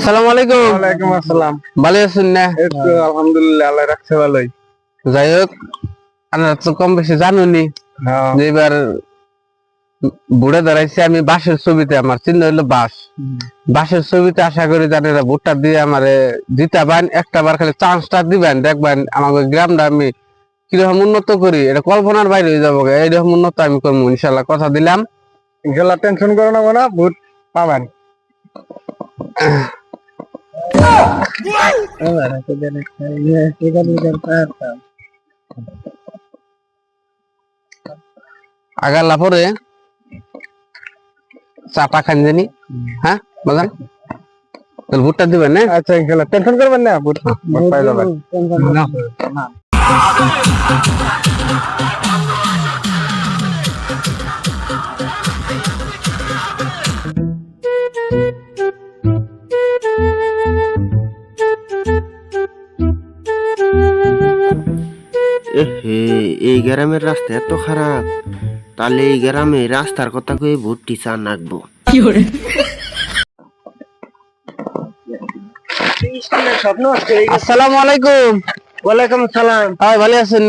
আসসালামু আলাইকুম। ওয়ালাইকুম আসসালাম। ভালো আছেন না? এই আলহামদুলিল্লাহ আল্লাহ রাখছে ভালোই। যাই হোক আপনারা তো কম বেশি জানুনি। হ্যাঁ। যে এবার বুড়ে দাঁড়াইছি আমি বাসের ছবিতে আমার চিহ্ন হলো বাস বাসের ছবিতে আশা করি জানেরা ভোটটা দিয়ে আমারে দিতে পারেন একটা বার খালি চান্সটা দিবেন দেখবেন আমাকে গ্রামটা আমি কীরকম উন্নত করি এটা কল্পনার বাইরে হয়ে যাব। এইরকম উন্নত আমি করব ইনশাল্লাহ কথা দিলাম। ইনশাল্লাহ টেনশন করো না না ভোট পাবেন। আগালা পরে চাটা খান জানি হ্যাঁ বাজান তাহলে ভোটটা দিবেন না আচ্ছা ইনশাল্লাহ টেনশন করবেন না ভোট ভোট পাই যাবেন এই গ্রামের রাস্তা এত খারাপ। তাহলে এই গ্রামে রাস্তার কথা কয়ে ভোটটি চা নাকবো। স্বপ্ন আসসালামু আলাইকুম। ওয়ালাইকুম সালাম। হয় ভালো আছেন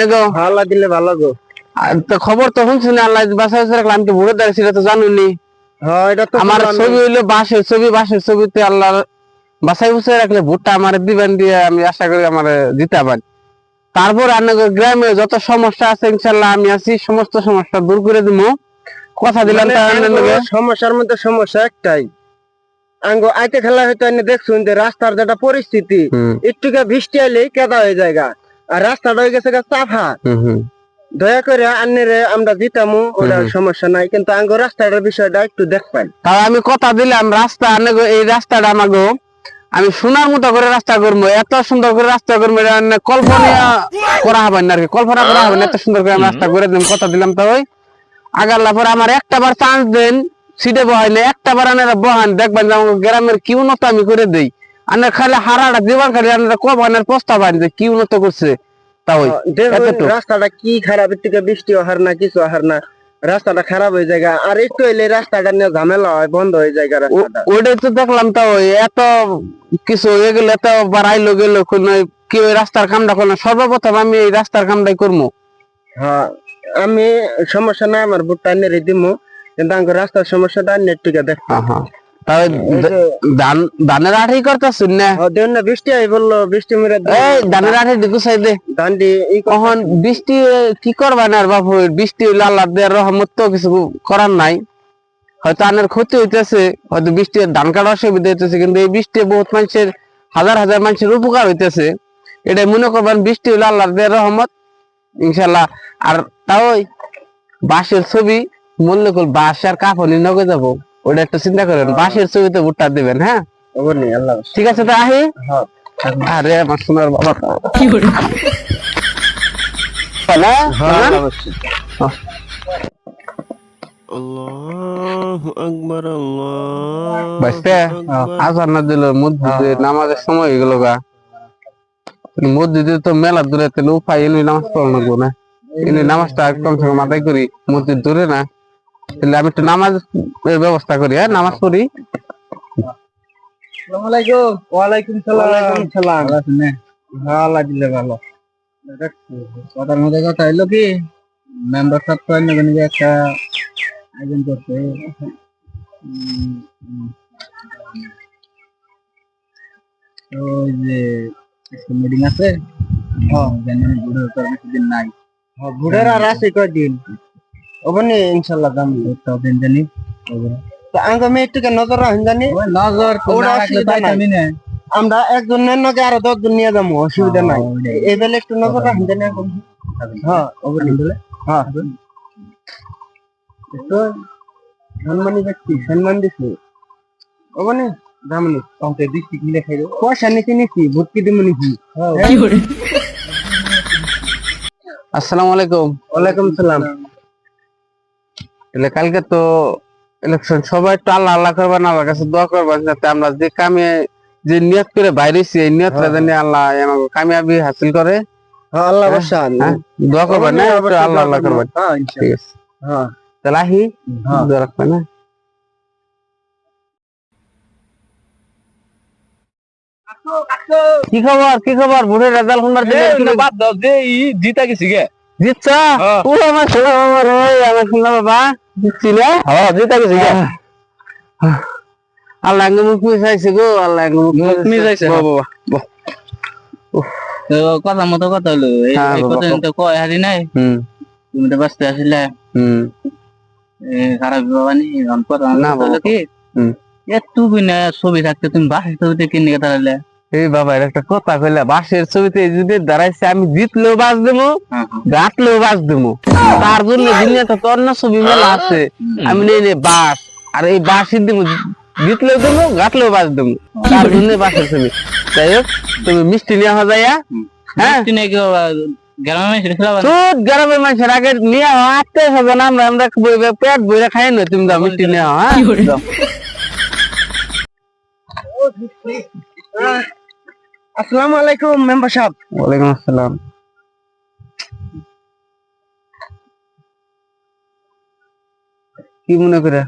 আল্লাহ দিলে ভালো গো। তো খবর তো শুনছেন আল্লাহ বাসায় রাখলাম। আমি তো ভোটে দাঁড়িয়েছি এটা তো জানুনি হ্যাঁ এটা তো আমার ছবি হইল বাসের ছবি বাসের ছবিতে আল্লাহ বাসায় বসে রাখলে ভোটটা আমার দিবেন দিয়ে আমি আশা করি আমার দিতে পারি। তারপর গ্রামে যত সমস্যা আছে ইনশাল্লাহ আমি আছি সমস্ত সমস্যা দূর করে দিব কথা দিলাম মানে। সমস্যার মধ্যে সমস্যা একটাই। আঙ্গো আইতে খেলা হয়তো এনে দেখছুন যে রাস্তার যেটা পরিস্থিতি একটুকে বৃষ্টি আইলেই কেদা হয়ে যায় আর রাস্তাটা হয়ে গেছে চাফা। দয়া করে আন্নেরে আমরা দিতামু ওটার সমস্যা নাই কিন্তু আঙ্গো রাস্তাটার বিষয়টা একটু দেখবেন। আমি কথা দিলাম রাস্তা আনেগো এই রাস্তাটা আমাগো। আমি সোনার মতো করে রাস্তা করব এত সুন্দর করে রাস্তা করব কল্পনা করা হবে না আর কি কল্পনা করা হবে না এত সুন্দর করে আমি রাস্তা করে দিলাম কথা দিলাম তো ওই। আগাল্লা পরে আমার একটা বার চান্স দেন সিটে বহাই না একটা বার আনারা বহান দেখবেন যে আমার গ্রামের কি উন্নত আমি করে দেই। আনার খালি হারাটা দিবার খালি আনারা কব আনার প্রস্তাব আন যে কি উন্নত করছে তা ওই রাস্তাটা কি খারাপ এর থেকে বৃষ্টি হার না কিছু হার না। রাস্তাটা খারাপ হয়ে যায় আর একটু এলে রাস্তাটা নিয়ে ঝামেলা হয় বন্ধ হয়ে যায় ওটাই তো দেখলাম তো ওই এত কিছু হয়ে গেলে এত বাড়াইলো গেল কোন কি ওই রাস্তার কামটা করল সর্বপ্রথম আমি এই রাস্তার কামটাই করব হ্যাঁ আমি সমস্যা নাই আমার বুটটা নেড়ে দিমু কিন্তু আমার রাস্তার সমস্যাটা নেট টিকে দেখ হ্যাঁ হ্যাঁ ধান ধানের আঠি করতেছুন না? দেন না বৃষ্টি আই বলল বৃষ্টি মেরে এই ধানের আঠি দিকু সাই দে। দান্ডি কখন বৃষ্টি কি করবা না বাবু বৃষ্টি হইলে আল্লাহ দেয়ার রহমত তো কিছু করার নাই। হয়তো আনের ক্ষতি হইতেছে হয়তো বৃষ্টি ধান কাটা অসুবিধা হইতেছে কিন্তু এই বৃষ্টি বহুত মানুষের হাজার হাজার মানুষের উপকার হইতেছে। এটাই মনে করবেন বৃষ্টি হইলে আল্লাহর দেয়ার রহমত। ইনশাল্লাহ আর তাও বাঁশের ছবি মূল্য কর বাঁশ আর কাপড় নগে যাব। ওটা একটু চিন্তা করেন বাঁশের ছবিতে ভোটটা দিবেন হ্যাঁ? ঠিক আছে তো আহি? হ্যাঁ আরে আমার সোনার বাবা। হ্যালো? হ্যাঁ হ্যাঁ? আজান না দিল মসজিদে নামাজের সময় হয়ে গেল গা। মসজিদে তো মেলা দূরে উপায় এনে নামাজ পড়ানো গো না। এনে নামাজটা কম সে কম আদায় করি মসজিদ দূরে না। তাহলে আমি একটু নামাজ ব্যবস্থা করি হ্যাঁ? নামাজ পড়ি। আসসালামু আলাইকুম। ওয়ালাইকুম সালাম। সালাম। হ্যাঁ দিলে ভালো কথার মধ্যে কথা হইল কি মেম্বার সাহেব তো অন্য কোনো একটা আয়োজন করছে। তো যে একটা মিটিং আছে। জানি দিন নাই। বুড়ের আর আছে কয়দিন? ওখানে ইনশাল্লাহ দাম তো দিন জানি। তো আঙ্গ মেয়েটিকে নজর রাখেন জানি। নজর নাই। আমরা নগে আরও দশ জন নিয়ে যাব অসুবিধা নাই। এই বেলে একটু নজর রাখেন জানি এখন। হ্যাঁ হ্যাঁ। তো সম্মানী ব্যক্তি সম্মান দিছি। ওখানে দামনি অঙ্কে দিচ্ছি কি লেখাই দেবো। পয়সা নিচে নিচ্ছি ভর্তি দিব নিচ্ছি আসসালামু আলাইকুম। ওয়ালাইকুম সালাম। তাহলে কালকে তো ইলেকশন সবাই একটু আল্লাহ আল্লাহ করবেন আল্লাহর কাছে দোয়া করবেন যাতে আমরা যে কামে যে নিয়ত করে বাইরেছি এই নিয়তটা হ্যাঁ। জানি আল্লাহ আমাকে কামিয়াবি হাসিল করে। হ্যাঁ আল্লাহ হ্যাঁ? দোয়া করবেন না আল্লাহ আল্লাহ করবেন ঠিক আছে। তাহলে আহি দোয়া রাখবেন হ্যাঁ? কি খবর? কি খবর? বুড়ের রেজাল্ট শুনবার জিতা গেছি গে। জিতছ? ও আমার শোনা আমার ওই আমার শোনা বাবা। জিতছিল? হ্যাঁ জিতা গেছি গে। আল্লাহ আঙ্গ মুখ মিশাইছে গো আল্লাহ আঙ্গ মুখ মুখ মিশাইছে, বাহ, বাহ, বাহ। তো কথা মতো কথা হলো। এই হ্যাঁ, কথা তো কয় হারি নাই? তুমি তো ব্যস্ত আসলে খারাপ না, কি? ছবি থাকতে তুমি বাসের ছবিতে কিনে নিয়ে তাহলে? এই বাবা এর একটা কথা কইলা বাসের ছবিতে যদি দাঁড়াইছে আমি জিতলেও বাস দেবো হ্যাঁ গাঁতলেও বাস দেবো। তার জন্য দুনিয়াতে তো অন্য ছবি মেলা আছে। আমি নেই নে বাস আর এই বাসই দেবো জিতলেও দেবো গাঁতলেও বাস দেবো। তার জন্য বাসের ছবি। যাই হোক তুমি মিষ্টি নিয়ে হওয়া যায় হ্যাঁ? গ্রামের মানুষের আগে নিয়ে আটতে হবে না আমরা আমরা বইবে পেট বইরে খাই না তুমি মিষ্টি নিয়ে হ্যাঁ। আসসালামু আলাইকুম মেম্বার সাহেব। ওয়ালাইকুম আসসালাম। কি মনে করে?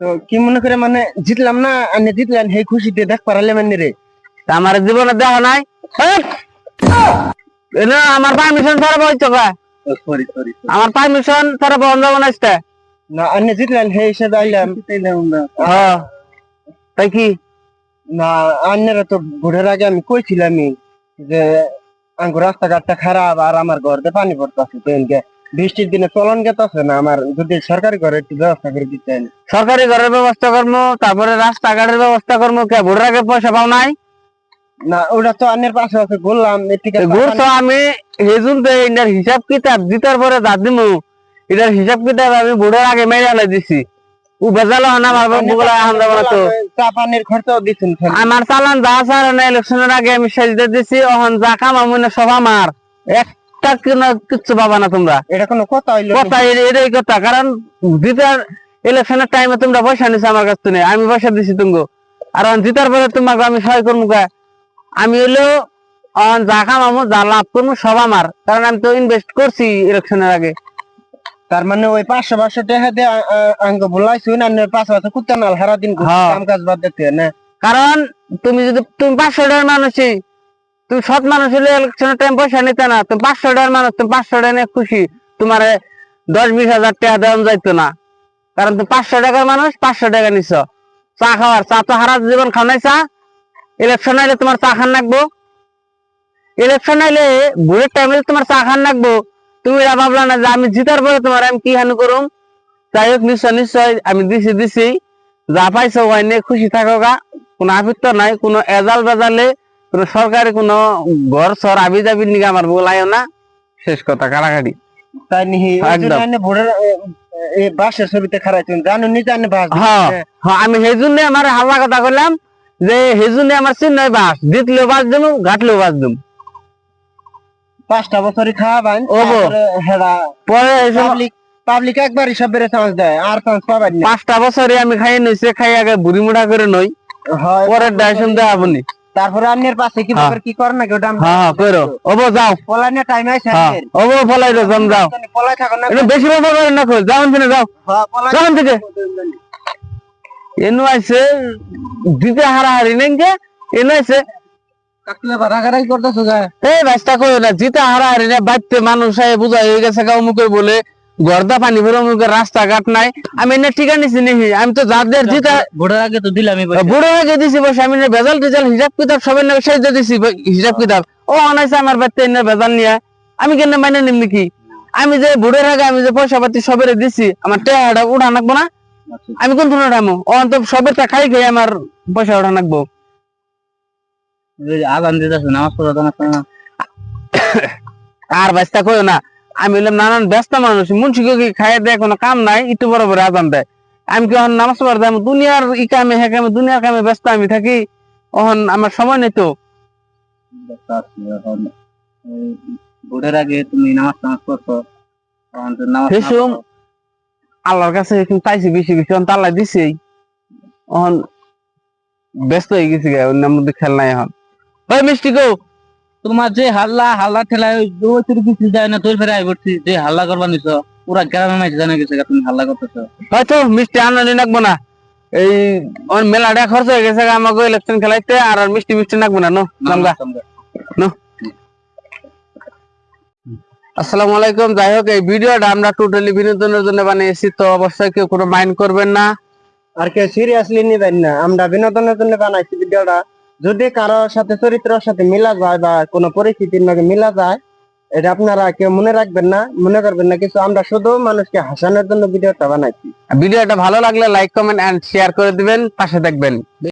তো কি মনে করে মানে জিতলাম না আনে জিতলেন সেই খুশিতে দেখ পারালে মানে রে। তা আমার জীবনে দেখা নাই। না, আমার পারমিশন ছাড়া সরি সরি আমার পারমিশন ছাড়া বন্ধ বানাইছে না আনে জিতলেন সেই হিসেবে আইলাম। হ্যাঁ। তাই কি? না আন্যরা তো ভোটের আগে আমি কইছিলামই যে আঙ্গুর রাস্তাঘাটটা খারাপ আর আমার ঘরতে পানি পড়তেছে তো বৃষ্টির দিনে চলন গেতেছে না আমার যদি সরকারি ঘরে একটু ব্যবস্থা করে দিতেন সরকারি ঘরের ব্যবস্থা করব তারপরে রাস্তাঘাটের ব্যবস্থা করব কে ভোটের আগে পয়সা পাও নাই? না ওটা তো আন্যের পাশে আছে এটিকে ঘুরছো আমি হেজুন তো এটার হিসাব কিতাব দিতার পরে দাঁত দিমু। এটার হিসাব কিতাব আমি ভোটের আগে মেরে দিছি। ও বেজালো না আমার এখন যাব না তো। চা পানির খরচাও আমার চালান যা আছে না ইলেকশনের আগে আমি দিছি ওহন যা কাম আমি না সব আমার। একটা কিনা কিচ্ছু পাবা না তোমরা। এটা কোনো কথা হইল কথা এটাই কথা কারণ জিতার ইলেকশনের টাইমে তোমরা পয়সা নিছো আমার কাছ থেকে আমি পয়সা দিছি তুমি আর জিতার পরে তোমাকে আমি সহায় করব? আমি হলো যা কামাবো যা লাভ করব সব আমার। কারণ আমি তো ইনভেস্ট করছি ইলেকশনের আগে। তার মানে ওই পাঁচশো পাঁচশো টাকা দিয়ে আঙ্গ বলাইছি না আন্যের পাশে পাশে কুত্তা নাল সারা দিন হ্যাঁ। কাম কাজ বাদ দিতে না? কারণ তুমি যদি তুমি পাঁচশো টাকার মানুষই তুমি সৎ মানুষ হলে ইলেকশনের টাইম পয়সা নিতে না তুমি পাঁচশো টাকার মানুষ তুমি পাঁচশো টাকা নিয়ে খুশি তোমার দশ বিশ হাজার টাকা দেওয়া যাইতো না। কারণ তুমি পাঁচশো টাকার মানুষ পাঁচশো টাকা নিছ। চা খাওয়ার চা তো হারা জীবন খাও নাই চা। ইলেকশন আইলে তোমার চা খান লাগবো। ইলেকশন আইলে ভোটের টাইমে তোমার চা খান লাগবো। তুমি এরা ভাবলা না যে আমি জিতার পরে তোমার আমি কি হানি করুম? যাই হোক নিশ্চয় নিশ্চয় আমি দিছি দিছি। যা পাইছো ওই নিয়ে খুশি থাকো গা। কোনো আপিত্ত নাই কোনো এজাল বেজালে কোনো সরকারি কোনো ঘর সর আবি যাবি নিকে আমার বলাইও না। শেষ কথা কারাকারি তাই নিহি ভোটের বাসের ছবিতে খারাইছেন জানো নি জানে বাস হ্যাঁ হ্যাঁ আমি সেই জন্য আমার হাল্লা কথা করলাম যে সেই জন্য আমার চিহ্ন বাস জিতলেও বাস দেবো ঘাটলেও বাস দেবো পাঁচটা বছরই খাওয়াবেন হেরা পরে পাবলিক পাবলিক একবারই সবের চান্স দেয় আর চান্স পাবেন না। পাঁচটা বছরে আমি খাই খাই আগে বুড়ি মুড়া করে নই। পরের ডাইসন দেয় আপনি। তারপরে পাশে কি হ্যাঁ। কি করেন নাকি? ওটা হ্যাঁ হ্যাঁ করো। ওবো যাও। পলাইনে টাইম আছে ওবো ফলাই দো জম যাও। পলাই থাকো না একটু বেশি কথা করেন না কই যাও যাও। হ্যাঁ, পলাই যাও থেকে। এনু আইছে দিতে হারাহারি নেই কে এনু আইছে। রাস্তাঘাট নাই। আমি এনে ঠিকা নিছি নিহি আমি তো যাদের জিতা ভোটের আগে তো দিলামই বুড়ো দিছি বসে আমি না বেজাল টেজাল হিসাব কিতাব সবাই না সাইজ দিছি হিসাব কিতাব। ও আনাইছে আমার বাড়িতে এনে বেজাল নিয়ে। আমি কেন মাইনে নিম নাকি? আমি যে বুড়োর আগে আমি যে পয়সা পাতি সবের দিছি আমার টেহাটা উঠা নাকবো না? আমি কোন ধরনের উঠামো ও তো সবের টা খাই খাই আমার পয়সা উঠা নাকবো। আগান দিতেছে নামাজ পড়া তো না। আর ব্যস্ত না। আমি বললাম নানান ব্যস্ত মানুষ। মুন্সিকে কি খাইয়ে দেয় কোনো কাম নাই? বড় বড় আজান দেয়। আমি কি এখন নামাজ পড়তে আমি দুনিয়ার ই কামে হ্যাঁ কামে দুনিয়ার কামে ব্যস্ত আমি থাকি। ওহন আমার সময় নেই তো। ভোটের আগে তুমি নামাজ টামাজ পড়ো। আল্লাহর কাছে বেশি বেশি। দিছি অন ব্যস্ত হয়ে গেছি গে অন্য মধ্যে খেল নাই এখন। ওই মিষ্টি গো। তোমার যে হাল্লা হাল্লা ঠেলায় ওই তোর কিছু যায় না তোর ফেরে আই পড়ছি যে হাল্লা করবা নিছ পুরা গ্রামে মাইছে জানা গেছে তুমি হাল্লা করতেছো। হয়তো মিষ্টি না এই মেলাটা খরচ হয়ে গেছে আমাকে ইলেকশন খেলাইতে আর আর মিষ্টি মিষ্টি নাকবো না নো নামগা। নো। আসসালামু আলাইকুম যাই হোক এই ভিডিওটা আমরা টোটালি বিনোদনের জন্য বানিয়েছি তো অবশ্যই কেউ কোনো মাইন্ড করবেন না। আর কেউ সিরিয়াসলি নিবেন না আমরা বিনোদনের জন্য বানাইছি ভিডিওটা। যদি কারোর সাথে, চরিত্রের সাথে মিলা যায় বা কোনো পরিস্থিতির নাকি মিলা যায়, এটা আপনারা কেউ মনে রাখবেন না, মনে করবেন না কিন্তু আমরা শুধু মানুষকে হাসানোর জন্য ভিডিওটা বানাইছি। ভিডিওটা ভালো লাগলে লাইক কমেন্ট এন্ড শেয়ার করে দিবেন, পাশে দেখবেন।